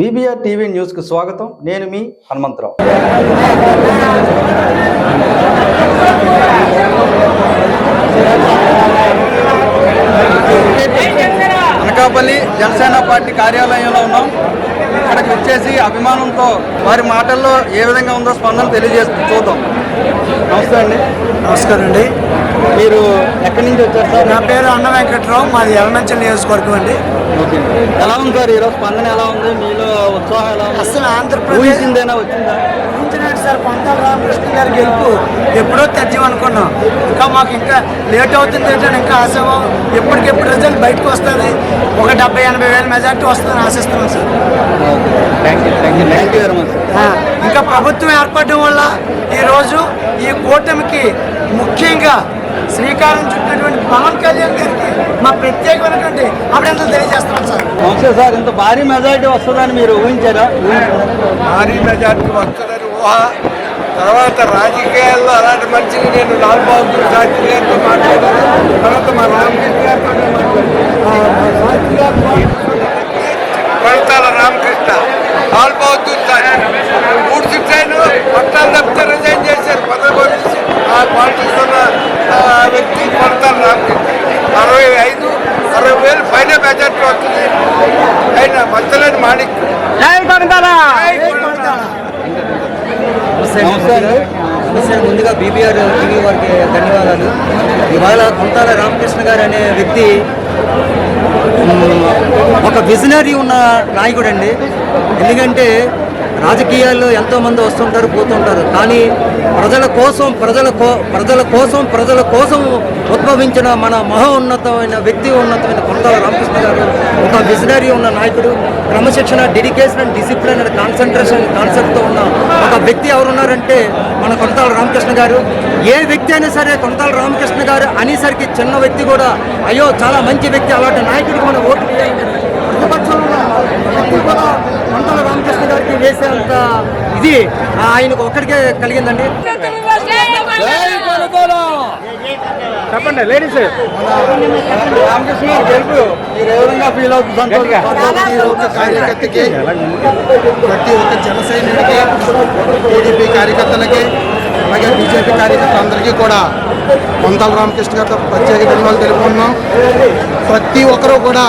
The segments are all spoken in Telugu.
బీబీఆర్ టీవీ న్యూస్కు స్వాగతం. నేను మీ హనుమంతరావు. అనకాపల్లి జనసేన పార్టీ కార్యాలయంలో ఉన్నాం. ఇక్కడికి వచ్చేసి అభిమానంతో వారి మాటల్లో ఏ విధంగా ఉందో స్పందన తెలియజేస్తూ చూద్దాం. నమస్తే అండి. నమస్కారం అండి. మీరు ఎక్కడి నుంచి వచ్చారు సార్? నా పేరు అన్న వెంకట్రావు మాది ఎలమంచల్ నియోజకవర్గం అండి. ఓకే. ఎలా ఉంది సార్? ఈరోజు స్పందన ఎలా ఉంది? మీలో ఉత్సాహం ఎలా ఉంది? అసలు ఆంధ్రప్రదేశ్ ఊహించిందేనా వచ్చిందా? ఊహించినట్టు సార్ కొంతాల రామకృష్ణ గారి గెలుపు ఎప్పుడో తెచ్చాం అనుకున్నాం. ఇంకా మాకు ఇంకా లేట్ అవుతుంది ఏంటని ఇంకా ఆశామో ఎప్పటికెప్పుడు రిజల్ట్ బయటకు వస్తుంది. ఒక డెబ్బై ఎనభై వేల మెజార్టీ వస్తుందని ఆశిస్తున్నాం sir. Thank you thank you thank you very much ఇంకా ప్రభుత్వం ఏర్పడడం వల్ల ఈరోజు ఈ కూటమికి ముఖ్యంగా శ్రీకారం చుట్టినటువంటి పవన్ కళ్యాణ్ గారికి మా ప్రత్యేకమైనటువంటి అభినందనలు తెలియజేస్తున్నాం సార్. నమస్తే సార్ ఇంత భారీ మెజారిటీ వస్తుందని మీరు ఊహించారా? భారీ మెజార్టీ వస్తుందని ఊహ. తర్వాత రాజకీయాల్లో అలాంటి మనిషిని నేను లాల్ బహదూర్ శాస్త్రి గారితో మాట్లాడాను. తర్వాత మా రామకృష్ణ గారితో మాట్లాడాను శాస్త్రి రామకృష్ణ. లాల్ బహదూర్ శాస్త్రి మూడు సిట్లైన్ పట్టాలు తప్పితే రిజైన్ చేశారు పదవి వదిలేసి ఆ పార్టీస్ ఉన్న ఆ, వ్యక్తి కొడతాల నాకు అరవై ఐదు అరవై వేలు పైన బడ్జెట్ వస్తుంది ఆయన మచ్చలేని మాణిక్ ముందుగా బీబీఆర్ టీవీ వారికి ధన్యవాదాలు. ఇవాళ కుంతాల రామకృష్ణ గారు అనే వ్యక్తి ఒక విజనరీ ఉన్న నాయకుడు అండి ఎందుకంటే రాజకీయాల్లో ఎంతోమంది వస్తుంటారు పోతుంటారు. కానీ ప్రజల కోసం ప్రజల కో ప్రజల కోసం ప్రజల కోసం ఉద్భవించిన మన మహోన్నతమైన వ్యక్తి ఉన్నతమైన కొండల రామకృష్ణ గారు ఒక విజనరీ ఉన్న నాయకుడు. క్రమశిక్షణ dedication and discipline and concentration కాన్సెప్ట్తో ఉన్న వ్యక్తి ఎవరున్నారంటే మన కొంతాల రామకృష్ణ గారు ఏ వ్యక్తి అయినా సరే కొంతాల రామకృష్ణ గారు అనేసరికి చిన్న వ్యక్తి కూడా అయ్యో చాలా మంచి వ్యక్తి అలాంటి నాయకుడికి మనం ఓటు వేయాలి. ప్రతిపక్షంలో వ్యక్తి కూడా రామకృష్ణ గారికి వేసేంత ఇది ఆయనకు ఒక్కడికే కలిగిందండి చెప్పండి లేడీస్ రామకృష్ణ మీరు ఏ విధంగా ఫీల్ అవుతుంది? ఒక్క కార్యకర్తకి ప్రతి ఒక్క జన సైనికుడికి టీడీపీ కార్యకర్తలకి అలాగే బీజేపీ కార్యకర్తలందరికీ కూడా కొంతాల రామకృష్ణ గారితో ప్రత్యేక ధన్యవాదాలు తెలుపుకున్నాం ప్రతి ఒక్కరూ కూడా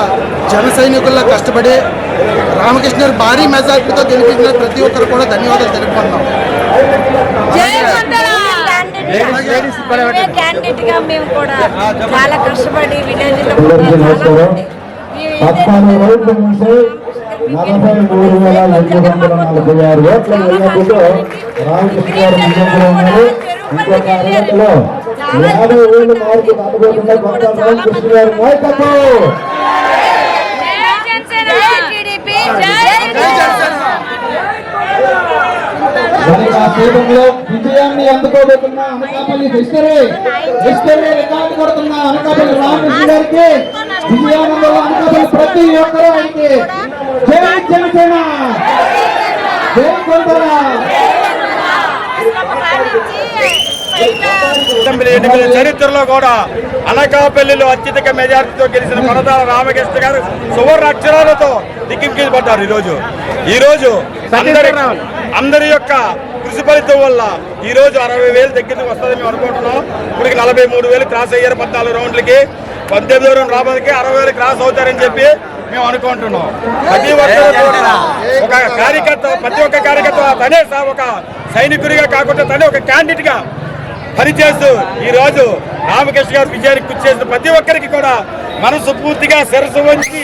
జన సైనికుల్లో కష్టపడి రామకృష్ణ గారు భారీ మెజార్టీతో గెలిపించిన ప్రతి ఒక్కరు కూడా ధన్యవాదాలు తెలుపుకున్నాం క్యాండిడేట్గా మేము కూడా చాలా కష్టపడి విలేజ్ నలభై మూడు వేల ఐదు వందల నలభై ఆరు ఓట్ల వెళ్ళినప్పుడు రామకృష్ణ గారు ముందంలో ఉన్నారు ఇంకొక అరగంటలో యాభై వేలు మార్కు నడబోతున్న కొత్త రామకృష్ణ గారి నాయకత్వం మరి ఆ స్టేడియంలో విజయాన్ని అందుకోబోతున్న అనకాపల్లి హిస్టరీ హిస్టరీ రికార్డు కొడుతున్న అనకాపల్లి రామకృష్ణ గారికి విజయానందంలో అనకాపల్లి ప్రతి ఒక్కరూ ఆయనకి జై జనసేన! జై కొందర అసెంబ్లీ ఎన్నికల చరిత్రలో కూడా అనకాపల్లిలో అత్యధిక మెజార్టీతో గెలిచిన కొనదాల రామకృష్ణ గారు సువర్ణ అక్షరాలతో దిక్కింపడ్డారు ఈరోజు ఈరోజు అందరి అందరి యొక్క కృషి ఫలితం వల్ల ఈ రోజు అరవై వేలు దగ్గరికి వస్తుందని మేము అనుకుంటున్నాం. ఇప్పటికి నలభై మూడు వేలు క్రాస్ అయ్యారు పద్నాలుగు రౌండ్లకి. పద్దెనిమిది దూరం రాబోదికి అరవై వేలు క్రాస్ అవుతారని చెప్పి మేము అనుకుంటున్నాం. ప్రతి ఒక్కరు ఒక కార్యకర్త ప్రతి ఒక్క కార్యకర్త తనే ఒక సైనికుడిగా కాకుండా తనే ఒక క్యాండిడేట్గా పనిచేస్తూ ఈ రోజు రామకృష్ణ గారు విజయానికి కృషి చేసిన ప్రతి ఒక్కరికి కూడా మనసు పూర్తిగా శిరసు వంచి